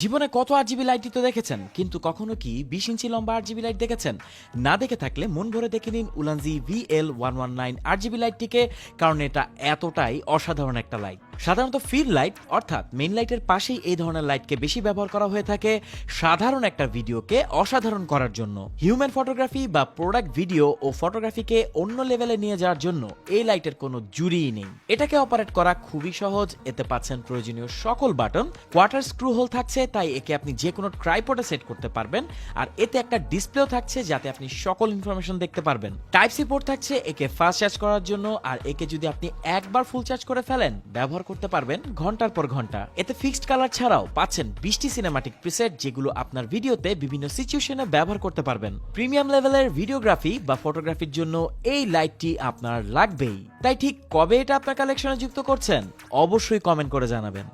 জীবনে কত আর জিবি লাইটই তো দেখেছেন? কিন্তু কখনো কি বিশ ইঞ্চি লম্বা আর জিবি লাইট দেখেছেন? না দেখে থাকলে মন ভরে দেখে নিন Ulanzi VL one one nine R GB লাইটটিকে কারণ এটা এতটাই অসাধারণ একটা লাইট সাধারণত ফিল লাইট অর্থাৎ মেন লাইটের পাশেই এই ধরনের লাইটকে বেশি ব্যবহার করা হয়ে থাকে সাধারণ একটা ভিডিওকে অসাধারণ করার জন্য। হিউম্যান ফটোগ্রাফি বা প্রোডাক্ট ভিডিও ও ফটোগ্রাফিকে অন্য লেভেলে নিয়ে যাওয়ার জন্য এই লাইটের কোনো জুরিই নেই। এটাকে অপারেট করা খুবই সহজ, এতে পাচ্ছেন প্রয়োজনীয় সকল বাটন কোয়ার্টার স্ক্রু হোল থাকছে, তাই একে আপনি যে কোনো ট্রাইপডে সেট করতে পারবেন, আর এতে একটা ডিসপ্লেও থাকছে যাতে আপনি সকল ইনফরমেশন দেখতে পারবেন। টাইপ সি পোর্ট থাকছে, একে ফাস্ট চার্জ করার জন্য, আর একে যদি আপনি একবার ফুল চার্জ করে ফেলেন, ব্যবহার করতে পারবেন ঘণ্টার পর ঘণ্টা। এতে ফিক্সড কালার ছাড়াও পাচ্ছেন বিশটি সিনেমাটিক প্রিসেট যেগুলো আপনার ভিডিওতে বিভিন্ন সিচুয়েশনে ব্যবহার করতে পারবেন। প্রিমিয়াম লেভেলের ভিডিওগ্রাফি বা ফটোগ্রাফির জন্য এই লাইটটি আপনার লাগবেই। তাই ঠিক কবে এটা আপনার কালেকশনে যুক্ত করছেন? অবশ্যই কমেন্ট করে জানাবেন।